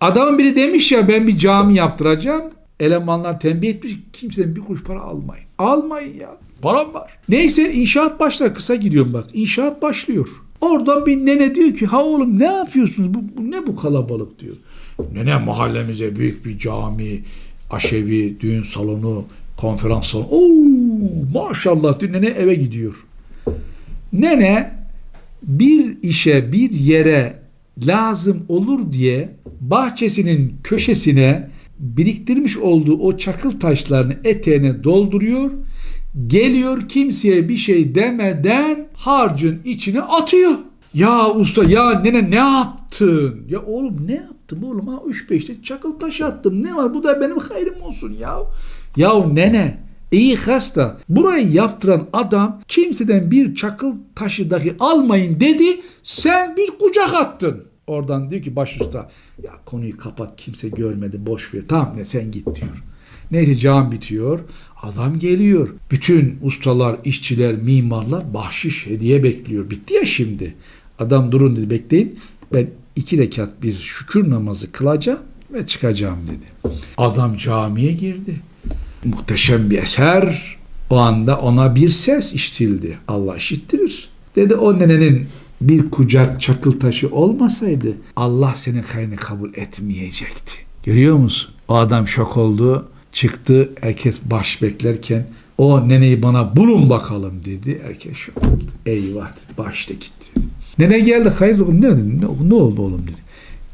Adamın biri demiş ya ben bir cami yaptıracağım. Elemanlar tembih etmiş kimsenin bir kuruş para almayın. Almayın ya. Param var. Neyse inşaat başlar. Kısa gidiyorum bak. İnşaat başlıyor. Oradan bir nene diyor ki ha oğlum ne yapıyorsunuz? Bu, bu ne bu kalabalık diyor. Nene mahallemize büyük bir cami, aşevi, düğün salonu, konferans salonu. Oo maşallah diyor. Nene eve gidiyor. Nene bir işe, bir yere lazım olur diye bahçesinin köşesine biriktirmiş olduğu o çakıl taşlarını eteğine dolduruyor. Geliyor kimseye bir şey demeden harcın içine atıyor. Ya usta ya nene ne yaptın? Ya oğlum ne yaptım oğlum ha 3-5'te çakıl taşı attım. Ne var bu da benim hayrım olsun ya. Ya nene iyi hasta. Burayı yaptıran adam kimseden bir çakıl taşı dahi almayın dedi. Sen bir kucak attın. Oradan diyor ki başusta ya konuyu kapat kimse görmedi boş ver. Tamam ne sen git diyor. Neyse cam bitiyor. Adam geliyor. Bütün ustalar, işçiler, mimarlar bahşiş, hediye bekliyor. Bitti ya şimdi. Adam durun dedi bekleyin. Ben iki rekat bir şükür namazı kılacağım ve çıkacağım dedi. Adam camiye girdi. Muhteşem bir eser. O anda ona bir ses işitildi. Allah işittirir. Dedi o nenenin bir kucak çakıl taşı olmasaydı Allah senin hayrını kabul etmeyecekti. Görüyor musun? O adam şok oldu. Çıktı. Herkes baş beklerken o neneyi bana bulun bakalım dedi. Herkes şok oldu. Eyvah dedi. Başta gitti. Nene geldi. Hayırdır oğlum ne, ne, ne oldu oğlum dedi.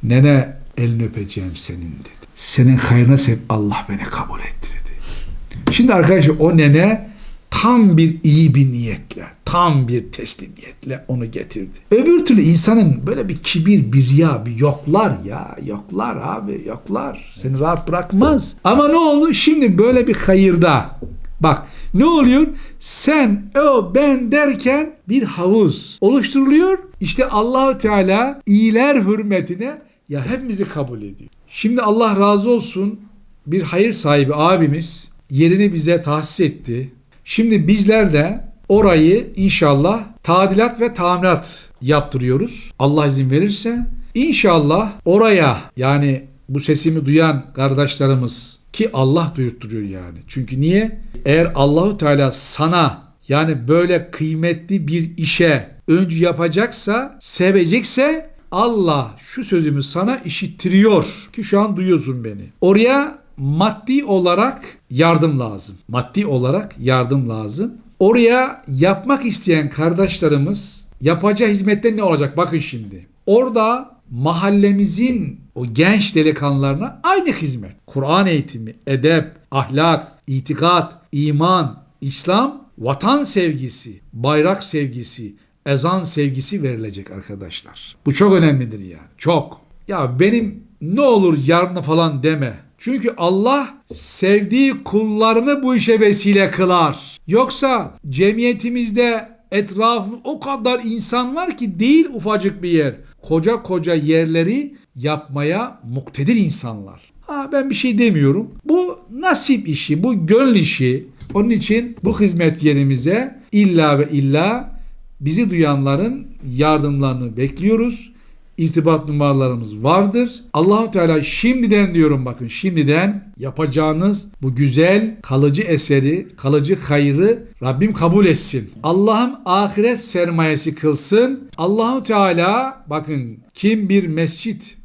Nene elini öpeceğim senin dedi. Senin hayrına sebep Allah beni kabul etti dedi. Şimdi arkadaşlar o nene tam bir iyi bir niyetle, tam bir teslimiyetle onu getirdi. Öbür türlü insanın böyle bir kibir, bir ya, bir yoklar ya, yoklar abi, yoklar. Seni rahat bırakmaz. Ama ne oldu? Şimdi böyle bir hayırda. Bak ne oluyor? Sen, o, ben derken bir havuz oluşturuluyor. İşte Allahu Teala iyiler hürmetine ya hepimizi kabul ediyor. Şimdi Allah razı olsun bir hayır sahibi abimiz yerini bize tahsis etti. Şimdi bizler de orayı inşallah tadilat ve tamirat yaptırıyoruz. Allah izin verirse. İnşallah oraya yani bu sesimi duyan kardeşlerimiz ki Allah duyurtturuyor yani. Çünkü niye? Eğer Allahu Teala sana yani böyle kıymetli bir işe öncü yapacaksa, sevecekse Allah şu sözümü sana işittiriyor ki şu an duyuyorsun beni. Oraya maddi olarak yardım lazım. Maddi olarak yardım lazım. Oraya yapmak isteyen kardeşlerimiz yapacağı hizmette ne olacak? Bakın şimdi. Orada mahallemizin o genç delikanlılarına aynı hizmet. Kur'an eğitimi, edep, ahlak, itikat, iman, İslam, vatan sevgisi, bayrak sevgisi, ezan sevgisi verilecek arkadaşlar. Bu çok önemlidir yani. Çok. Ya benim ne olur yarına falan deme. Çünkü Allah sevdiği kullarını bu işe vesile kılar. Yoksa cemiyetimizde etrafı o kadar insan var ki değil ufacık bir yer. Koca koca yerleri yapmaya muktedir insanlar. Ha ben bir şey demiyorum. Bu nasip işi, bu gönül işi. Onun için bu hizmet yerimize illa ve illa bizi duyanların yardımlarını bekliyoruz. İrtibat numaralarımız vardır. Allahu Teala şimdiden diyorum bakın şimdiden yapacağınız bu güzel kalıcı eseri, kalıcı hayrı Rabbim kabul etsin. Allah'ım ahiret sermayesi kılsın. Allahu Teala bakın kim bir mescit,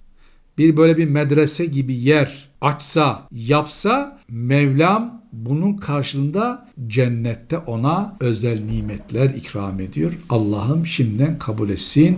bir böyle bir medrese gibi yer açsa, yapsa Mevlam bunun karşılığında cennette ona özel nimetler ikram ediyor. Allah'ım şimdiden kabul etsin.